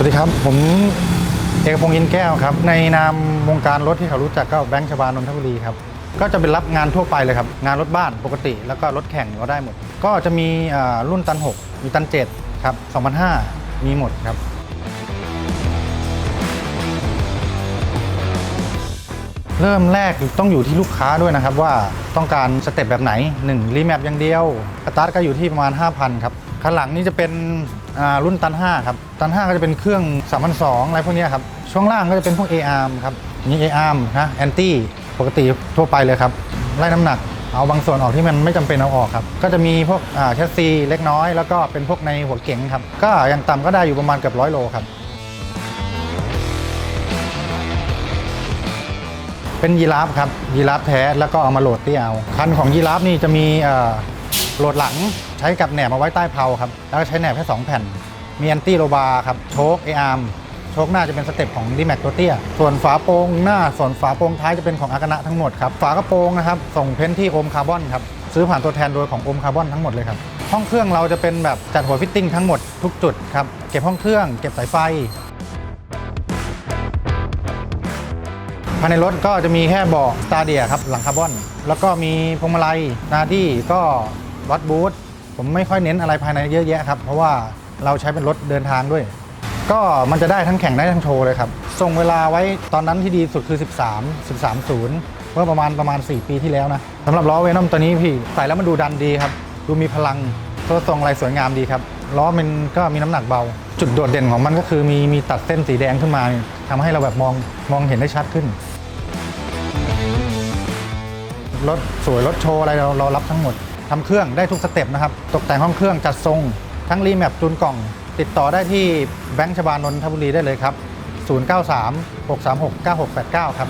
สวัสดีครับผมเอกพงศ์อินแก้วครับในนามวงการรถที่เขารู้จักก็แบงค์ชบานนทบุรีครับก็จะเป็นรับงานทั่วไปเลยครับงานรถบ้านปกติ แล้วก็รถแข่งก็ได้หมด ก็จะมีรุ่นตัน 6 มีตัน7ครับ2005 มีหมดครับ เริ่มแรกต้องอยู่ที่ลูกค้าด้วยนะครับ ว่าต้องการสเต็ปแบบไหน 1 รีแมปอย่างเดียวสตาร์ทก็อยู่ที่ประมาณ 5,000 ครับคันหลังนี่จะเป็น รุ่นตัน5ครับ ตัน 5 ก็จะเป็นเครื่อง3,200อะไรพวกนี้ครับ ช่วงล่างก็จะเป็นพวก A-arm ครับนี่ A-arm นะแอนตี้ปกติทั่วไปเลยครับ ไล่น้ำหนัก เอาบางส่วนออกที่มันไม่จำเป็นเอาออกครับ ก็จะมีพวกแชสซีเล็กน้อย แล้วก็เป็นพวกในหัวเก๋งครับ ก็อย่างต่ำก็ได้อยู่ประมาณเกือบร้อยโลครับ เป็นยีราฟครับยีราฟแท้แล้วก็เอามาโหลดเตี้ยเอา คันของยีราฟนี่จะมีโหลดหลัง ใช้กับแหนบมาไว้ใต้เพลาครับ แล้วก็ใช้แหนบแค่ 2 แผ่น มีแอนตี้โรบาร์ครับ โชคเออาร์มโชคหน้าจะเป็นสเต็ปของดีแม็กตัวเตี้ย ส่วนฝาโปรงหน้า ส่วนฝาโปรงท้ายจะเป็นของอากนะทั้งหมดครับ ฝากระโปรงนะครับ ส่งเพ้นที่โอมคาร์บอนครับ ซื้อผ่านตัวแทนโดยของโอมคาร์บอนทั้งหมดเลยครับ ห้องเครื่องเราจะเป็นแบบจัดหัวฟิตติ้งทั้งหมดทุกจุดครับ เก็บห้องเครื่อง เก็บสายไฟภายในรถก็จะมีแค่เบาะสตาเดียครับหลังคาร์บอน แล้วก็มีพวงมาลัยนาที่ก็วัดบูท ผมไม่ค่อยเน้นอะไรภายในเยอะแยะครับ เพราะว่าเราใช้เป็นรถเดินทางด้วย ก็มันจะได้ทั้งแข่งได้ทั้งโชว์เลยครับส่งเวลาไว้ตอนนั้นที่ดีสุดคือ 13 13 0เมื่อประมาณประมาณ 4 ปีที่แล้วนะสำหรับล้อเวนอมตัวนี้พี่ใส่แล้วมันดูดันดีครับ ดูมีพลังตัวทรงอะไรสวยงามดีครับล้อมันก็มีน้ำหนักเบา จุดโดดเด่นของมันก็คือมีมีตัดเส้นสีแดงขึ้นมาทำให้เราแบบมองมองเห็นได้ชัดขึ้นรถสวยรถโชว์อะไรเราเรารับทั้งหมด ทำเครื่องได้ทุกสเต็ปนะครับ ตกแต่งห้องเครื่องจัดทรง ทั้งรีแมปจูนกล่อง ติดต่อได้ที่แบงค์ชบานนทบุรีได้เลยครับ 093 636 9689 ครับ